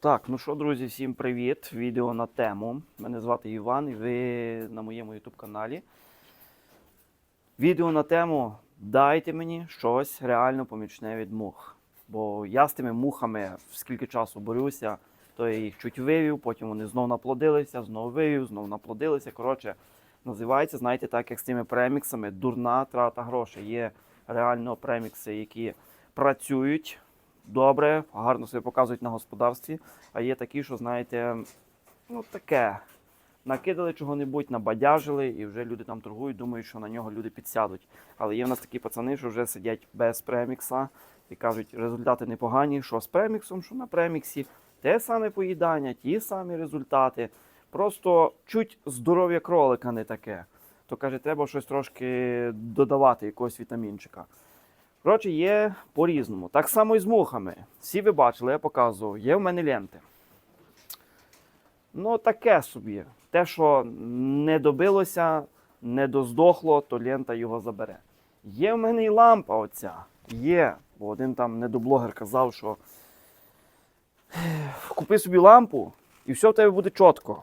Так, ну що, друзі, всім привіт! Відео на тему. Мене звати Іван і ви на моєму YouTube каналі. Відео на тему Дайте мені щось реально помічне від мух. Бо я з тими мухами скільки часу борюся, то я їх чуть вивів, потім вони знов наплодилися, знов вивів, знов наплодилися. Коротше, називається, знаєте, так як з тими преміксами, дурна трата грошей. Є реально премікси, які працюють добре, гарно себе показують на господарстві. А є такі, що, знаєте, ну таке. Накидали чого-небудь, набадяжили, і вже люди там торгують, думають, що на нього люди підсядуть. Але є в нас такі пацани, що вже сидять без премікса і кажуть, результати непогані, що з преміксом, що на преміксі. Те саме поїдання, ті самі результати. Просто чуть здоров'я кролика не таке. То каже, треба щось трошки додавати, якогось вітамінчика. Коротше, є по-різному. Так само і з мухами. Всі ви бачили, я показував, є в мене ленти. Ну, таке собі. Те, що не добилося, не доздохло, то лента його забере. Є в мене і лампа оця. Є. Бо один там недоблогер казав, що купи собі лампу і все в тебе буде чітко.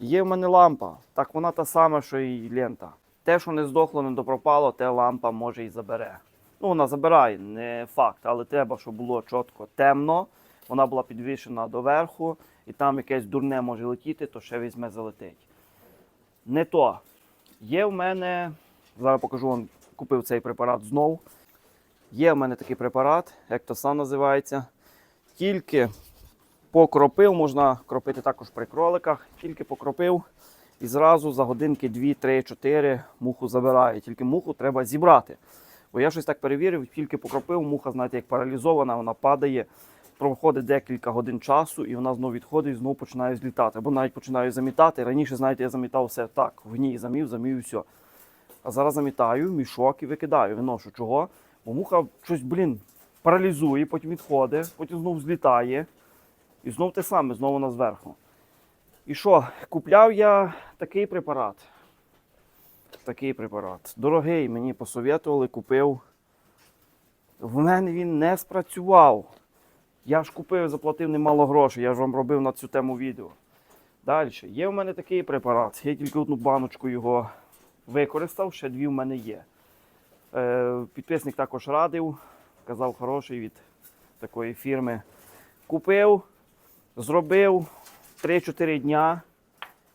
Є в мене лампа. Так вона та сама, що і лента. Те, що не здохло, не допропало, те лампа може і забере. Ну, вона забирає, не факт, але треба, щоб було чітко темно. Вона була підвішена доверху, і там якесь дурне може летіти, то ще візьме залетить. Не то. Є в мене, зараз покажу вам, купив цей препарат знов. Є в мене такий препарат, як то сам називається. Тільки покропив, можна кропити також при кроликах, тільки покропив і зразу за годинки 2, 3, 4 муху забирає. Тільки муху треба зібрати. Бо я щось так перевірив, тільки покропив, муха, знаєте, як паралізована, вона падає, проходить декілька годин часу, і вона знову відходить і знову починає злітати. Або навіть починаю замітати. Раніше, знаєте, я замітав все так, в гній замів, замів і все. А зараз замітаю, мішок і викидаю, виношу. Чого? Бо муха щось, блін, паралізує, потім відходить, потім знову злітає. І знов те саме, знову вона зверху. І що, купляв я такий препарат. Такий препарат. Дорогий, мені посоветували, купив. В мене він не спрацював. Я ж купив, заплатив немало грошей, я ж вам робив на цю тему відео. Далі. Є в мене такий препарат. Я тільки одну баночку його використав, ще дві в мене є. Е, підписник також радив, казав хороший від такої фірми. Купив, зробив 3-4 дня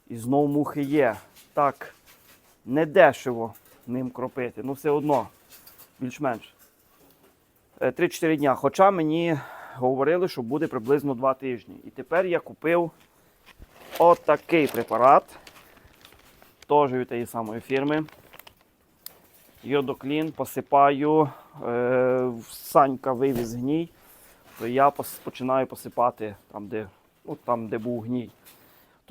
і знов мухи є. Так, не дешево ним кропити, ну все одно, більш-менш. Е, 3-4 дня. Хоча мені говорили, що буде приблизно 2 тижні. І тепер я купив отакий препарат. Теж від тієї самої фірми. Йодоклін посипаю. Е, Санька вивіз гній, то я починаю посипати там, де, ну, там, де був гній.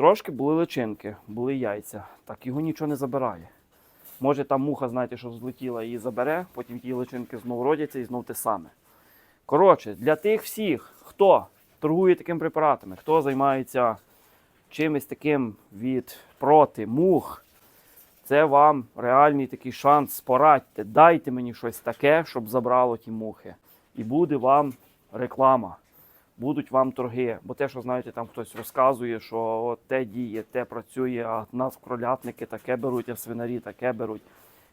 Трошки були личинки, були яйця. Так його нічого не забирає. Може там муха, знаєте, що злетіла, її забере, потім ті личинки знову родяться і знов те саме. Коротше, для тих всіх, хто торгує такими препаратами, хто займається чимось таким від проти мух, це вам реальний такий шанс. Порадьте, дайте мені щось таке, щоб забрало ті мухи. І буде вам реклама, будуть вам торги. Бо те, що знаєте, там хтось розказує, що от те діє, те працює, а нас кролятники таке беруть, а свинарі таке беруть.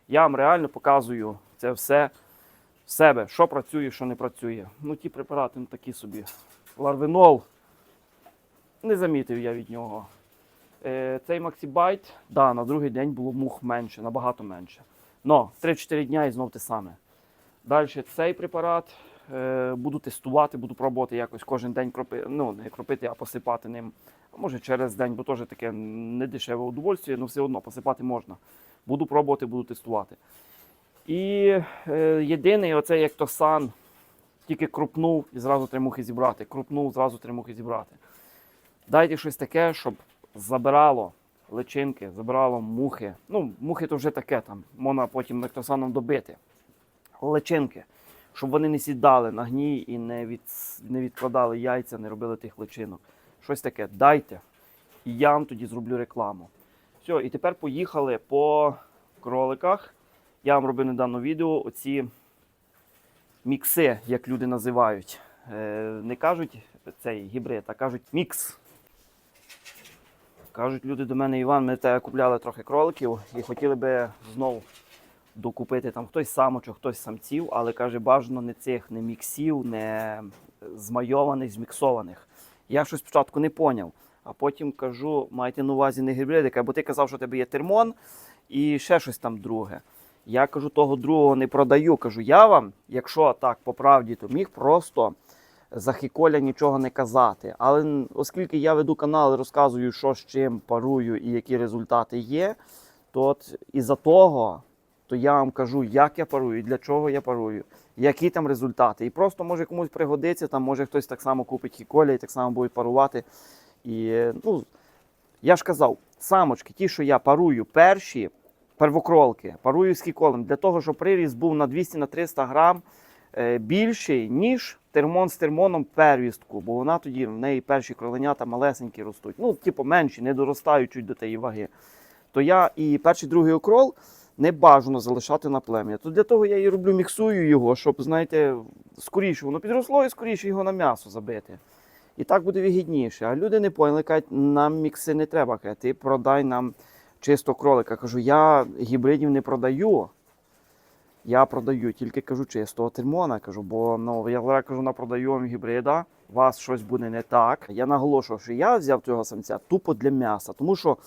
Я вам реально показую це все в себе, що працює, що не працює. Ну, ті препарати ну, такі собі. Ларвинол. Не замітив я від нього. Е, цей Максібайт, да, на другий день було мух менше, набагато менше. Но 3-4 дня і знов те саме. Далі цей препарат буду тестувати, буду пробувати якось кожен день кропити, ну не кропити, а посипати ним. А може через день, бо теж таке не дешеве удовольствие, але все одно посипати можна. Буду пробувати, буду тестувати. І е, єдиний, оце як то сан, тільки крупнув і зразу три мухи зібрати. Крупнув, зразу три мухи зібрати. Дайте щось таке, щоб забирало личинки, забирало мухи. Ну, мухи то вже таке там, можна потім лектосаном добити. Личинки, щоб вони не сідали на гній і не, від, не відкладали яйця, не робили тих личинок. Щось таке дайте. І я вам тоді зроблю рекламу. Все, і тепер поїхали по кроликах. Я вам робив недавно відео. Оці мікси, як люди називають. Е, не кажуть цей гібрид, а кажуть мікс. Кажуть люди до мене, Іван, ми тебе купляли трохи кроликів і хотіли би знову докупити там хтось самочок, хтось самців, але каже, бажано не цих, не міксів, не змайованих, зміксованих. Я щось спочатку не поняв, а потім кажу, маєте на увазі не гібридика, бо ти казав, що у тебе є термон і ще щось там друге. Я кажу, того другого не продаю. Кажу, я вам, якщо так по правді, то міг просто за хіколя нічого не казати. Але оскільки я веду канал і розказую, що з чим парую і які результати є, то от із-за того, то я вам кажу, як я парую, для чого я парую, які там результати. І просто може комусь пригодиться, там може хтось так само купить хіколя і так само буде парувати. І ну, я ж казав, самочки, ті, що я парую перші, первокролки, парую з хіколем, для того, щоб приріст був на 200 на 300 грам е, більший, ніж термон з термоном первістку, бо вона тоді в неї перші кроленята малесенькі ростуть. Ну, типу, менші, не доростають до тієї ваги. То я і перший другий окрол не бажано залишати на плем'я. То для того я і роблю, міксую його, щоб, знаєте, скоріше воно підросло і скоріше його на м'ясо забити. І так буде вигідніше. А люди не поняли, кажуть, нам мікси не треба. Кажуть, ти продай нам чисто кролика. Кажу, я гібридів не продаю. Я продаю, тільки кажу чистого термона. Кажу, бо ну, я кажу, на продаю вам гібрида, у вас щось буде не так. Я наголошував, що я взяв цього самця тупо для м'яса, тому що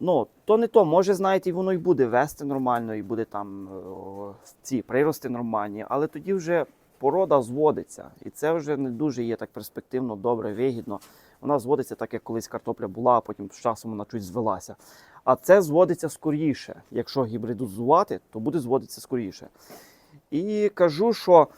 ну, то не то, може, знаєте, воно і буде вести нормально, і буде там о, ці прирости нормальні, але тоді вже порода зводиться. І це вже не дуже є так перспективно, добре, вигідно. Вона зводиться так, як колись картопля була, а потім з часом вона чуть звелася. А це зводиться скоріше. Якщо гібридизувати, то буде зводитися скоріше. І кажу, що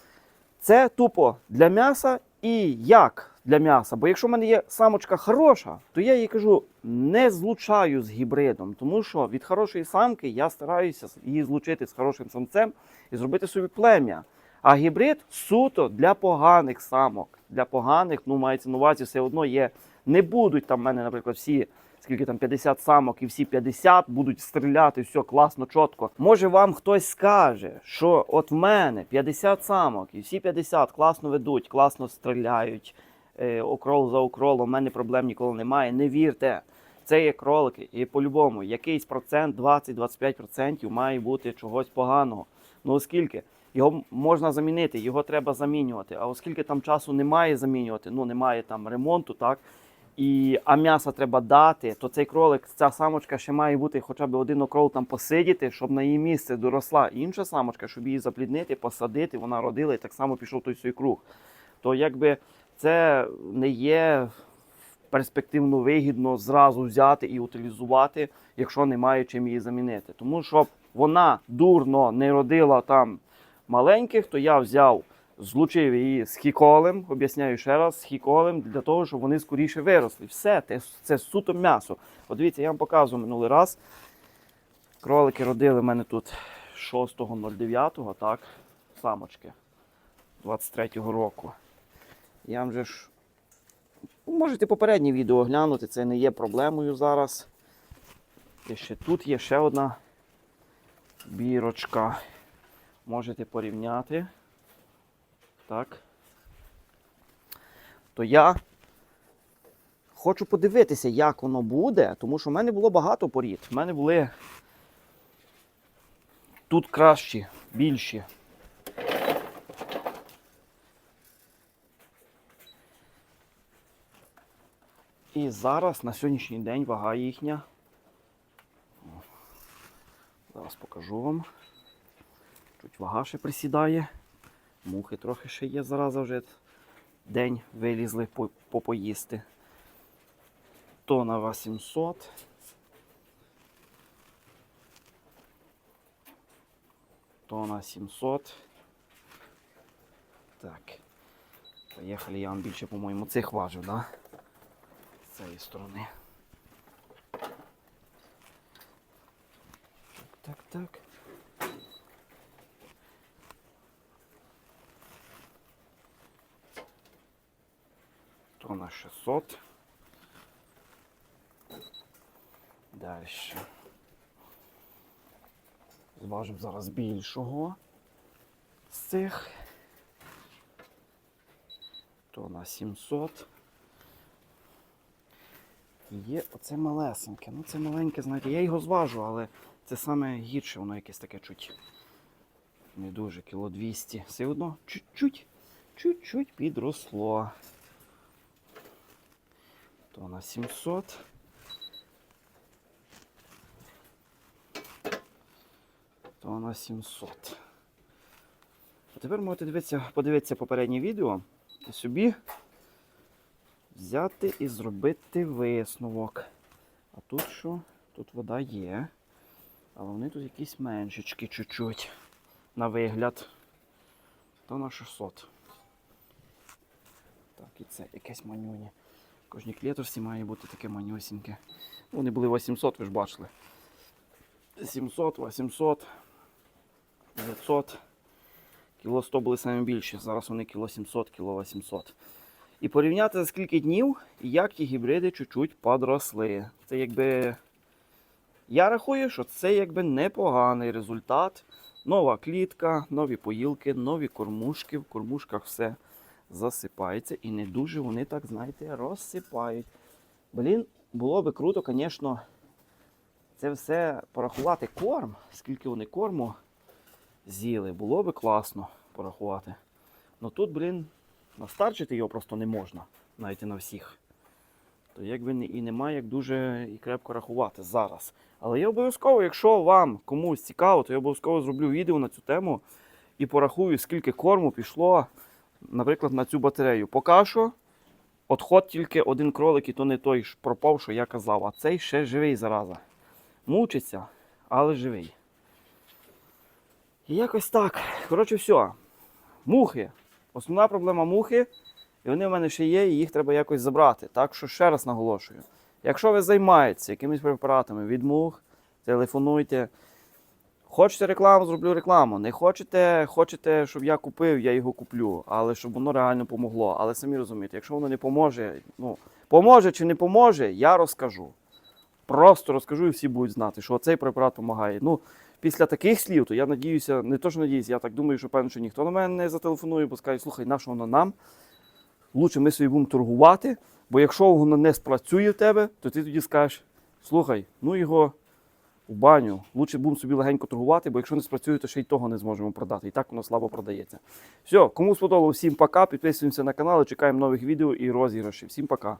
це тупо для м'яса і як для м'яса. Бо якщо в мене є самочка хороша, то я її кажу, не злучаю з гібридом, тому що від хорошої самки я стараюся її злучити з хорошим самцем і зробити собі плем'я. А гібрид суто для поганих самок. Для поганих, ну мається на увазі, все одно є. Не будуть там в мене, наприклад, всі скільки там 50 самок, і всі 50 будуть стріляти, все класно, чітко. Може вам хтось скаже, що от в мене 50 самок, і всі 50 класно ведуть, класно стріляють, е, окрол за окролом, у мене проблем ніколи немає. Не вірте. Це є кролики, і по-любому якийсь процент, 20-25% має бути чогось поганого. Ну оскільки його можна замінити, його треба замінювати. А оскільки там часу немає замінювати, ну немає там ремонту, так і а м'яса треба дати, то цей кролик, ця самочка ще має бути хоча б один окрол там посидіти, щоб на її місце доросла інша самочка, щоб її запліднити, посадити, вона родила і так само пішов той свій круг. То якби це не є перспективно вигідно зразу взяти і утилізувати, якщо немає чим її замінити. Тому щоб вона дурно не родила там маленьких, то я взяв, злучив її з хіколем, об'ясняю ще раз, з хіколем, для того, щоб вони скоріше виросли. Все, це, це суто м'ясо. От дивіться, я вам показував минулий раз. Кролики родили в мене тут 6.09, так, самочки 23-го року. Я вам же ж. ну, Можете попереднє відео глянути, це не є проблемою зараз. І ще тут є ще одна бірочка. Можете порівняти. Так. То я хочу подивитися, як воно буде, тому що в мене було багато порід. В мене були тут кращі, більші. І зараз на сьогоднішній день вага їхня. Зараз покажу вам. Чуть вага ще присідає. Мухи трохи ще є, зараза вже день вилізли по, по поїсти. Тона 800. Тона 700. Так. Поїхали, я вам більше, по-моєму, цих важив, да? З цієї сторони. Так, так, Тона 600. Далі. Зважимо зараз більшого з цих. То на 700. І Є оце малесеньке. Ну це маленьке, знаєте, я його зважу, але це саме гірше, воно якесь таке чуть. Не дуже, кіло 200. Все одно чуть-чуть, чуть-чуть підросло. То на 700. То на 700. А тепер можете дивитися, подивитися попереднє відео і собі взяти і зробити висновок. А тут що? Тут вода є. Але вони тут якісь меншечки чуть-чуть. На вигляд. То на 600. Так, і це якесь манюні. Кожній клеточці має бути таке манюсіньке. Вони були 800, ви ж бачили. 700, 800, 900. Кіло 100 були самі більші. Зараз вони кіло 700, кіло 800. І порівняти за скільки днів і як ті гібриди чуть-чуть подросли. Це якби. Я рахую, що це якби непоганий результат. Нова клітка, нові поїлки, нові кормушки. В кормушках все засипається і не дуже вони так, знаєте, розсипають. Блін, було би круто, звісно, це все порахувати корм, скільки вони корму з'їли. Було би класно порахувати. Ну тут, блін, настарчити його просто не можна, навіть на всіх. То якби і немає як дуже і крепко рахувати зараз. Але я обов'язково, якщо вам комусь цікаво, то я обов'язково зроблю відео на цю тему і порахую, скільки корму пішло, наприклад, на цю батарею. Поки що отход тільки один кролик, і то не той пропав, що я казав, а цей ще живий зараза. Мучиться, але живий. І якось так. Коротше, все. Мухи. Основна проблема мухи, і вони в мене ще є, і їх треба якось забрати. Так що ще раз наголошую. Якщо ви займаєтеся якимись препаратами від мух, телефонуйте. Хочете рекламу, зроблю рекламу. Не хочете, хочете, щоб я купив, я його куплю, але щоб воно реально помогло. Але самі розумієте, якщо воно не поможе, ну, поможе чи не поможе, я розкажу. Просто розкажу і всі будуть знати, що цей препарат допомагає. Ну, після таких слів, то я надіюся, не то, що надіюся, я так думаю, що певно, що ніхто на мене не зателефонує, бо скаже, слухай, на що воно нам? Лучше ми собі будемо торгувати, бо якщо воно не спрацює в тебе, то ти тоді скажеш, слухай, ну його в баню. Лучше будемо собі легенько торгувати, бо якщо не спрацює, то ще й того не зможемо продати. І так воно слабо продається. Все, кому сподобалось, всім пока. Підписуємося на канал, чекаємо нових відео і розіграшів. Всім пока.